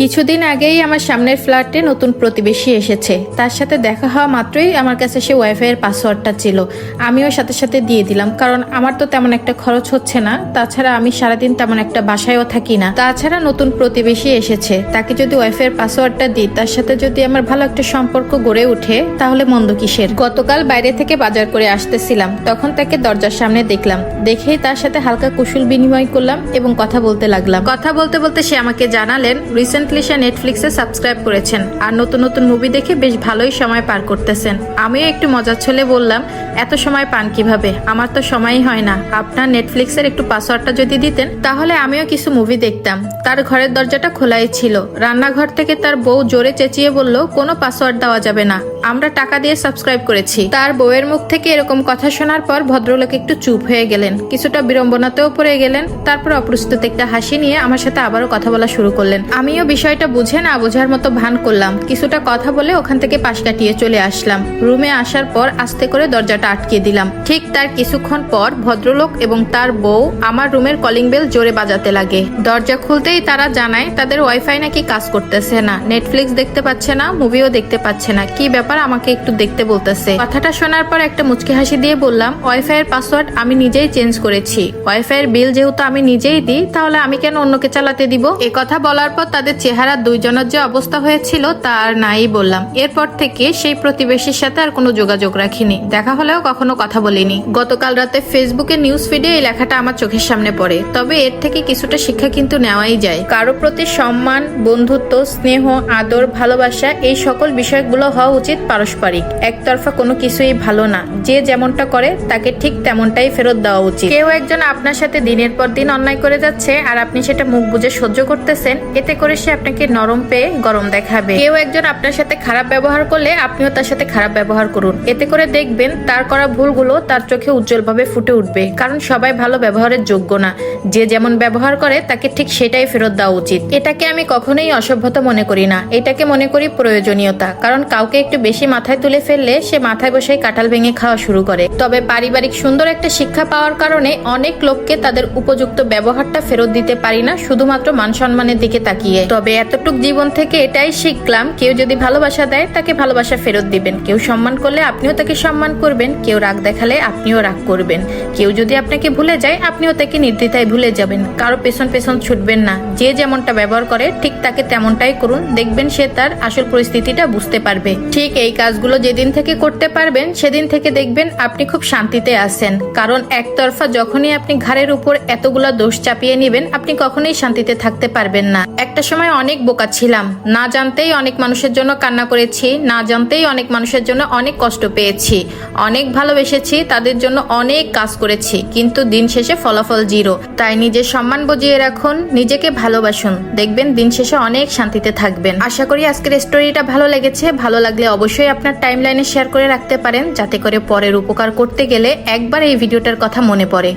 কিছুদিন আগেই আমার সামনের ফ্ল্যাটে নতুন প্রতিবেশী এসেছে। তার সাথে দেখা হওয়া মাত্রই আমার কাছে সে ওয়াইফাই এর পাসওয়ার্ডটা ছিল। আমিও সাথে সাথে দিয়ে দিলাম, কারণ আমার তো তেমন একটা খরচ হচ্ছে না। তাছাড়া আমি সারাদিন তেমন একটা বাসায়ও থাকি না। তাছাড়া নতুন প্রতিবেশী এসেছে। তাকে যদি ওয়াইফাই এর পাসওয়ার্ডটা দিই, তার সাথে যদি আমার ভালো একটা সম্পর্ক গড়ে ওঠে তাহলে মন্দ কিসের? গতকাল বাইরে থেকে বাজার করে আসতেছিলাম। তখন তাকে দরজার সামনে দেখলাম। দেখেই তার সাথে হালকা কুশল বিনিময় করলাম এবং কথা বলতে লাগলাম। কথা বলতে বলতে সে আমাকে জানালেন রিসেন্টলি সে নেটফ্লিক্সে সাবস্ক্রাইব করেছেন। আর নতুন নতুন মুভি দেখে বেশ ভালোই সময় পার করতেছেন। আমিও একটু মজার ছলে বললাম, এত সময় পান কীভাবে? আমার তো সময়ই হয় না। আপনার নেটফ্লিক্সের একটু পাসওয়ার্ডটা যদি দিতেন, তাহলে আমিও কিছু মুভি দেখতাম। তার ঘরের দরজাটা খোলাই ছিল। রান্নাঘর থেকে তার বউ জোরে চেঁচিয়ে বলল, কোনো পাসওয়ার্ড দেওয়া যাবে না। আমরা টাকা দিয়ে সাবস্ক্রাইব করেছি। তার বউয়ের মুখ থেকে এরকম কথা শোনার পর ভদ্রলোক একটু চুপ হয়ে গেলেন। কিছুটা বিড়ম্বনাতেও পড়ে গেলেন। তারপর অপ্রস্তুত একটা হাসি নিয়ে আমার সাথে আবারও কথা বলা শুরু করলেন। আমিও বিষয়টা বুঝে না বোঝার মতো ভান করলাম। কিছুটা কথা বলে ওখান থেকে পাশ কাটিয়ে চলে আসলাম। রুমে আসার পর আস্তে করে দরজাটা আটকে দিলাম। ঠিক তার কিছুক্ষণ পর ভদ্রলোক এবং তার বউ আমার রুমের কলিং বেল জোরে বাজাতে লাগে। দরজা খুলতেই তারা জানায় তাদের ওয়াইফাই নাকি কাজ করতেছে না। নেটফ্লিক্স দেখতে পাচ্ছে না মুভিও দেখতে পাচ্ছে না। কি ব্যাপার আমাকে একটু দেখতে বলতেছে? কথাটা শোনার পর একটা মুচকি হাসি দিয়ে বললাম ওয়াইফাই এর পাসওয়ার্ড আমি নিজেই চেঞ্জ করেছি। ওয়াইফাই এর বিল যেহেতু আমি নিজেই দিই, তাহলে আমি কেন অন্যকে চালাতে দিব? এ কথা বলার পর তাদের চেহারা দুইজনের যে অবস্থা হয়েছিল তা আর নাই বললাম। এরপর থেকে সেই প্রতিবেশীর সাথে আর কোনো যোগাযোগ রাখিনি। দেখা হলেও কখনো কথা বলিনি। গতকাল রাতে ফেসবুকে নিউজ ফিডে এই লেখাটা আমার চোখের সামনে পড়ে। তবে এর থেকে কিছুটা শিক্ষা কিন্তু নেওয়াই যায়। কারও প্রতি সম্মান, বন্ধুত্ব, স্নেহ, আদর, ভালোবাসা এই সকল বিষয়গুলো হওয়া উচিত পারস্পরিক। একতরফা কোনো কিছুই ভালো না। যে যেমনটা করে, তাকে ঠিক তেমনটাই ফেরত দেওয়া উচিত। কেউ একজন আপনার সাথে দিনের পর দিন অন্যায় করে যাচ্ছে আর আপনি সেটা মুখ বুঝে সহ্য করতেছেন, এতে করে সে আপনাকে নরম পেয়ে গরম দেখাবে। কেউ একজন আপনার সাথে খারাপ ব্যবহার করলে আপনিও তার সাথে খারাপ ব্যবহার করুন। এতে করে দেখবেন তার করা ভুলগুলো তার চোখে উজ্জ্বলভাবে ফুটে উঠবে। কারণ সবাই ভালো ব্যবহারের যোগ্য না। যে যেমন ব্যবহার করে তাকে ঠিক সেটাই ফেরত দেওয়া উচিত। এটাকে আমি কখনোই অসভ্যতা মনে করি না। এটাকে মনে করি প্রয়োজনীয়তা। কারণ কাউকে একটু বেশি মাথায় তুলে ফেললে সে মাথায় বসেই কাঁঠাল ভেঙে খাওয়া শুরু করে। তবে পারিবারিক সুন্দর একটা শিক্ষা পাওয়ার কারণে অনেক লোককে তাদের উপযুক্ত ব্যবহারটা ফেরত দিতে পারি না, শুধুমাত্র মান সম্মানের দিকে তাকিয়ে। তবে এতটুক জীবন থেকে এটাই শিখলাম, কেউ যদি ভালোবাসা দেয় তাকে ভালোবাসা ফেরত দিবেন। কেউ সম্মান করলে আপনিও তাকে সম্মান করবেন, কেউ রাগ দেখালে আপনিও রাগ করবেন। কেউ যদি আপনাকে ভুলে যায়, আপনিও তাকে নির্দ্বিধায় ভুলে যাবেন। কারও পেছন পেছন ছুটবেন না। যে যেমনটা ব্যবহার করে, ঠিক তাকে তেমনটাই করুন। দেখবেন সে তার আসল পরিস্থিতিটা বুঝতে পারবে। ঠিক এই কাজগুলো যেদিন থেকে করতে পারবেন, সেদিন থেকে দেখবেন আপনি খুব শান্তিতে আছেন। কারণ একতরফা যখনই আপনি ঘাড়ের উপর এতগুলা দোষ চাপিয়ে নেবেন, আপনি কখনোই শান্তিতে থাকতে পারবেন না। একটা সময় অনেক বোকা ছিলাম। না জানতেই অনেক মানুষের জন্য কান্না করেছি, না জানতেই অনেক মানুষের জন্য অনেক কষ্ট পেয়েছি। অনেক ভালোবেসেছি, তাদের জন্য অনেক কাজ করেছি, কিন্তু দিন শেষে ফলাফল জিরো। তাই নিজের সম্মান বজিয়ে রাখুন, নিজেকে ভালোবাসুন। দেখবেন দিন শেষে অনেক শান্তিতে থাকবেন। আশা করি আজকের স্টোরিটা ভালো লেগেছে। ভালো লাগলে অবশ্যই আপনার টাইম লাইনে শেয়ার করে রাখতে পারেন, যাতে করে পরের উপকার করতে গেলে একবার এই ভিডিওটার কথা মনে পড়ে।